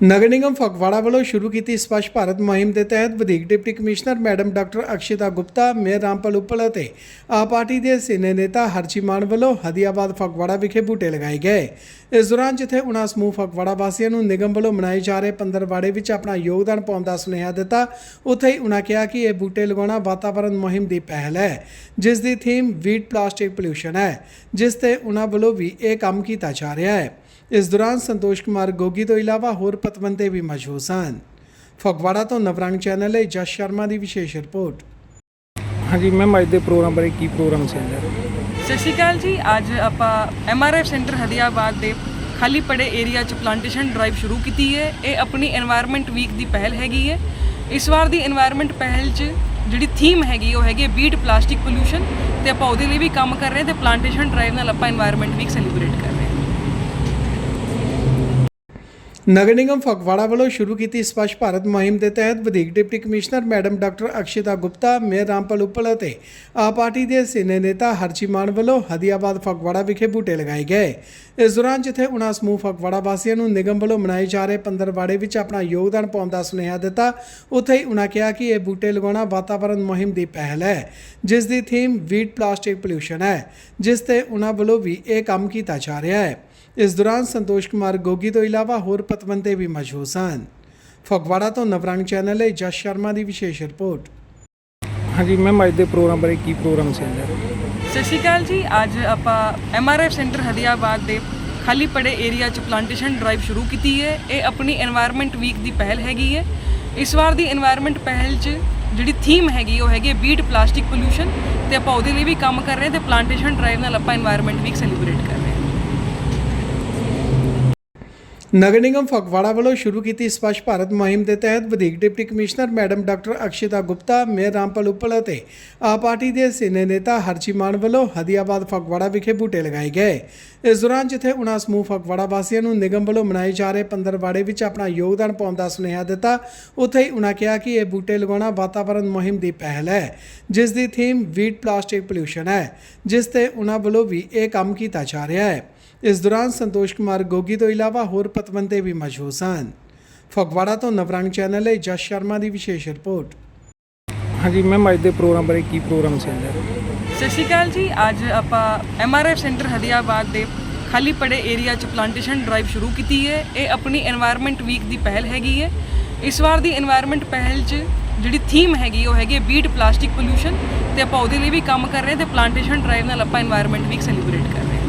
ਨਗਰ ਨਿਗਮ ਫਗਵਾੜਾ ਵੱਲੋਂ ਸ਼ੁਰੂ ਕੀਤੀ ਸਵੱਛ ਭਾਰਤ ਮੁਹਿੰਮ ਦੇ ਤਹਿਤ ਵਧੀਕ deputy commissioner madam doctor Akshita Gupta, mayor Rampal Uppal ਅਤੇ ਆ ਪਾਰਟੀ ਦੇ ਸੀਨੀਅਰ ਨੇਤਾ ਹਰਚੀ ਮਾਨ ਵੱਲੋਂ ਹਦੀਆਬਾਦ ਫਗਵਾੜਾ ਵਿਖੇ ਬੂਟੇ ਲਗਾਏ ਗਏ। ਇਸ ਦੌਰਾਨ ਜਿੱਥੇ ਉਨ੍ਹਾਂ ਸਮੂਹ ਫਗਵਾੜਾ ਵਾਸੀਆਂ ਨੂੰ ਨਿਗਮ ਵੱਲੋਂ ਮਨਾਏ ਜਾ ਰਹੇ ਪੰਦਰਵਾੜੇ ਵਿੱਚ ਆਪਣਾ ਯੋਗਦਾਨ ਪਾਉਣ ਦਾ ਸੁਨੇਹਾ ਦਿੱਤਾ, ਉੱਥੇ ਹੀ ਉਨ੍ਹਾਂ ਕਿਹਾ ਕਿ ਇਹ ਬੂਟੇ ਲਗਾਉਣਾ ਵਾਤਾਵਰਣ ਮੁਹਿੰਮ ਦੀ ਪਹਿਲ ਹੈ, ਜਿਸ ਦੀ ਥੀਮ ਵੀਟ ਪਲਾਸਟਿਕ ਪੋਲਿਊਸ਼ਨ ਹੈ, ਜਿਸ ਤੇ ਉਹਨਾਂ ਵੱਲੋਂ ਵੀ ਇਹ ਕੰਮ ਕੀਤਾ ਜਾ ਰਿਹਾ ਹੈ। ਇਸ ਦੌਰਾਨ ਸੰਤੋਸ਼ ਕੁਮਾਰ ਗੋਗੀ ਤੋਂ ਇਲਾਵਾ ਹੋਰ ਪਤਵੰਦੇ ਵੀ ਮੌਜੂਦ ਸਨ। ਫਗਵਾੜਾ ਤੋਂ ਨਵਰੰਗ ਚੈਨਲ ਲਈ ਜਸ ਸ਼ਰਮਾ ਦੀ ਵਿਸ਼ੇਸ਼ ਰਿਪੋਰਟ। ਹਾਂਜੀ ਮੈਮ ਅੱਜ ਦੇ ਪ੍ਰੋਗਰਾਮ ਬਾਰੇ ਕੀ ਪ੍ਰੋਗਰਾਮ ਸੀ ਸਤਿ ਸ਼੍ਰੀ ਅਕਾਲ ਜੀ ਅੱਜ ਆਪਾਂ M R F centre Hadiabad ਦੇ ਖਾਲੀ ਪੜੇ ਏਰੀਆ 'ਚ ਪਲਾਂਟੇਸ਼ਨ ਡਰਾਈਵ ਸ਼ੁਰੂ ਕੀਤੀ ਹੈ। ਇਹ ਆਪਣੀ এনवायरमेंट ਵੀਕ ਦੀ ਪਹਿਲ ਹੈਗੀ ਹੈ। ਇਸ ਵਾਰ ਦੀ এনवायरमेंट ਪਹਿਲ 'ਚ ਜਿਹੜੀ ਥੀਮ ਹੈਗੀ ਉਹ ਹੈਗੀ ਬੀਟ ਪਲਾਸਟਿਕ ਪੋਲੂਸ਼ਨ ਤੇ ਆਪਾਂ ਉਹਦੇ ਲਈ ਵੀ ਕੰਮ ਕਰ ਰਹੇ ਤੇ ਪਲਾਂਟੇਸ਼ਨ ਡਰਾਈਵ ਨਾਲ ਆਪਾਂ এনवायरमेंट ਵੀਕ ਸੈਲੀਬ੍ਰੇਟ ਕਰ ਨਗਰ ਨਿਗਮ ਫਗਵਾੜਾ ਵੱਲੋਂ ਸ਼ੁਰੂ ਕੀਤੀ ਸਵੱਛ ਭਾਰਤ ਮੁਹਿੰਮ ਦੇ ਤਹਿਤ ਵਧੀਕ deputy commissioner madam doctor Akshita Gupta, mayor Rampal Uppal ਅਤੇ ਆਪ ਪਾਰਟੀ ਦੇ ਸੀਨੀਅਰ ਨੇਤਾ ਹਰਚੀ ਮਾਨ ਵੱਲੋਂ ਹਦੀਆਬਾਦ ਫਗਵਾੜਾ ਵਿਖੇ ਬੂਟੇ ਲਗਾਏ ਗਏ। ਇਸ ਦੌਰਾਨ ਜਿੱਥੇ ਉਨ੍ਹਾਂ ਸਮੂਹ ਫਗਵਾੜਾ ਵਾਸੀਆਂ ਨੂੰ ਨਿਗਮ ਵੱਲੋਂ ਮਨਾਏ ਜਾ ਰਹੇ ਪੰਦਰਵਾੜੇ ਵਿੱਚ ਆਪਣਾ ਯੋਗਦਾਨ ਪਾਉਣ ਦਾ ਸੁਨੇਹਾ ਦਿੱਤਾ, ਉੱਥੇ ਹੀ ਉਨ੍ਹਾਂ ਕਿਹਾ ਕਿ ਇਹ ਬੂਟੇ ਲਗਾਉਣਾ ਵਾਤਾਵਰਣ ਮੁਹਿੰਮ ਦੀ ਪਹਿਲ ਹੈ, ਜਿਸ ਦੀ ਥੀਮ ਵੀਟ ਪਲਾਸਟਿਕ ਪੋਲਿਊਸ਼ਨ ਹੈ, ਜਿਸ ਤੇ ਉਹਨਾਂ ਵੱਲੋਂ ਵੀ ਇਹ ਕੰਮ ਕੀਤਾ ਜਾ ਰਿਹਾ ਹੈ। ਇਸ ਦੌਰਾਨ ਸੰਤੋਸ਼ ਕੁਮਾਰ ਗੋਗੀ ਤੋਂ ਇਲਾਵਾ ਹੋਰ ਪਤਵੰਤੇ ਵੀ ਮੌਜੂਦ ਸਨ। ਫਗਵਾੜਾ ਤੋਂ ਨਵਰੰਗ ਚੈਨਲ ਲਈ ਜਸ ਸ਼ਰਮਾ ਦੀ ਵਿਸ਼ੇਸ਼ ਰਿਪੋਰਟ। ਹਾਂਜੀ ਮੈਮ ਅੱਜ ਦੇ ਪ੍ਰੋਗਰਾਮ ਬਾਰੇ ਕੀ ਪ੍ਰੋਗਰਾਮ ਸੀ ਸਤਿ ਸ਼੍ਰੀ ਅਕਾਲ ਜੀ ਅੱਜ ਆਪਾਂ M R F centre Hariabad ਦੇ ਖਾਲੀ ਪੜੇ ਏਰੀਆ 'ਚ ਪਲਾਂਟੇਸ਼ਨ ਡਰਾਈਵ ਸ਼ੁਰੂ ਕੀਤੀ ਹੈ। ਇਹ ਆਪਣੀ এনवायरमेंट ਵੀਕ ਦੀ ਪਹਿਲ ਹੈਗੀ ਹੈ। ਇਸ ਵਾਰ ਦੀ এনवायरमेंट ਪਹਿਲ 'ਚ ਜਿਹੜੀ ਥੀਮ ਹੈਗੀ ਉਹ ਹੈਗੀ ਬੀਟ ਪਲਾਸਟਿਕ ਪੋਲੂਸ਼ਨ ਤੇ ਆਪਾਂ ਉਹਦੇ ਲਈ ਵੀ ਕੰਮ ਕਰ ਰਹੇ ਤੇ ਪਲਾਂਟੇਸ਼ਨ ਡਰਾਈਵ ਨਾਲ ਆਪਾਂ এনवायरमेंट ਵੀਕ ਸੈਲੀਬ੍ਰੇਟ ਕਰ ਰਹੇ ਨਗਰ ਨਿਗਮ ਫਗਵਾੜਾ ਵੱਲੋਂ ਸ਼ੁਰੂ ਕੀਤੀ ਸਵੱਛ ਭਾਰਤ ਮੁਹਿੰਮ ਦੇ ਤਹਿਤ ਵਧੀਕ deputy commissioner madam doctor Akshita Gupta, mayor Rampal Uppal ਅਤੇ ਆ ਪਾਰਟੀ ਦੇ ਸੀਨੀਅਰ ਨੇਤਾ ਹਰਚੀ ਮਾਨ ਵੱਲੋਂ ਹਦੀਆਬਾਦ ਫਗਵਾੜਾ ਵਿਖੇ ਬੂਟੇ ਲਗਾਏ ਗਏ। ਇਸ ਦੌਰਾਨ ਜਿੱਥੇ ਉਨ੍ਹਾਂ ਸਮੂਹ ਫਗਵਾੜਾ ਵਾਸੀਆਂ ਨੂੰ ਨਿਗਮ ਵੱਲੋਂ ਮਨਾਏ ਜਾ ਰਹੇ ਪੰਦਰਵਾੜੇ ਵਿੱਚ ਆਪਣਾ ਯੋਗਦਾਨ ਪਾਉਣ ਦਾ ਸੁਨੇਹਾ ਦਿੱਤਾ, ਉੱਥੇ ਹੀ ਉਨ੍ਹਾਂ ਕਿਹਾ ਕਿ ਇਹ ਬੂਟੇ ਲਗਾਉਣਾ ਵਾਤਾਵਰਣ ਮੁਹਿੰਮ ਦੀ ਪਹਿਲ ਹੈ, ਜਿਸ ਦੀ ਥੀਮ ਵੀਟ ਪਲਾਸਟਿਕ ਪੋਲਿਊਸ਼ਨ ਹੈ, ਜਿਸ ਤੇ ਉਹਨਾਂ ਵੱਲੋਂ ਵੀ ਇਹ ਕੰਮ ਕੀਤਾ ਜਾ ਰਿਹਾ ਹੈ। ਇਸ ਦੌਰਾਨ ਸੰਤੋਸ਼ ਕੁਮਾਰ ਗੋਗੀ ਤੋਂ ਇਲਾਵਾ ਹੋਰ ਪਤਵੰਤੇ ਵੀ ਮੌਜੂਦ ਸਨ। ਫਗਵਾੜਾ ਤੋਂ ਨਵਰੰਗ ਚੈਨਲ ਲਈ ਜਸ ਸ਼ਰਮਾ ਦੀ ਵਿਸ਼ੇਸ਼ ਰਿਪੋਰਟ। ਹਾਂਜੀ ਮੈਮ ਅੱਜ ਦੇ ਪ੍ਰੋਗਰਾਮ ਬਾਰੇ ਕੀ ਪ੍ਰੋਗਰਾਮ ਸੀ ਸਤਿ ਸ਼੍ਰੀ ਅਕਾਲ ਜੀ ਅੱਜ ਆਪਾਂ ਐਮ ਐਮਆਰਐਫ ਸੈਂਟਰ ਹਦੀਆਬਾਦ ਦੇ ਖਾਲੀ ਪੜੇ ਏਰੀਆ 'ਚ ਪਲਾਂਟੇਸ਼ਨ ਡਰਾਈਵ ਸ਼ੁਰੂ ਕੀਤੀ ਹੈ। ਇਹ ਆਪਣੀ এনवायरमेंट ਵੀਕ ਦੀ ਪਹਿਲ ਹੈਗੀ ਹੈ। ਇਸ ਵਾਰ ਦੀ এনवायरमेंट ਪਹਿਲ 'ਚ ਜਿਹੜੀ ਥੀਮ ਹੈਗੀ ਉਹ ਹੈਗੀ ਬੀਟ ਪਲਾਸਟਿਕ ਪੋਲੂਸ਼ਨ ਤੇ ਆਪਾਂ ਉਹਦੇ ਲਈ ਵੀ ਕੰਮ ਕਰ ਰਹੇ ਤੇ ਪਲਾਂਟੇਸ਼ਨ ਡਰਾਈਵ ਨਾਲ ਆਪਾਂ এনवायरमेंट ਵੀਕ ਸੈਲੀਬ੍ਰੇਟ ਕਰ ਰਹੇ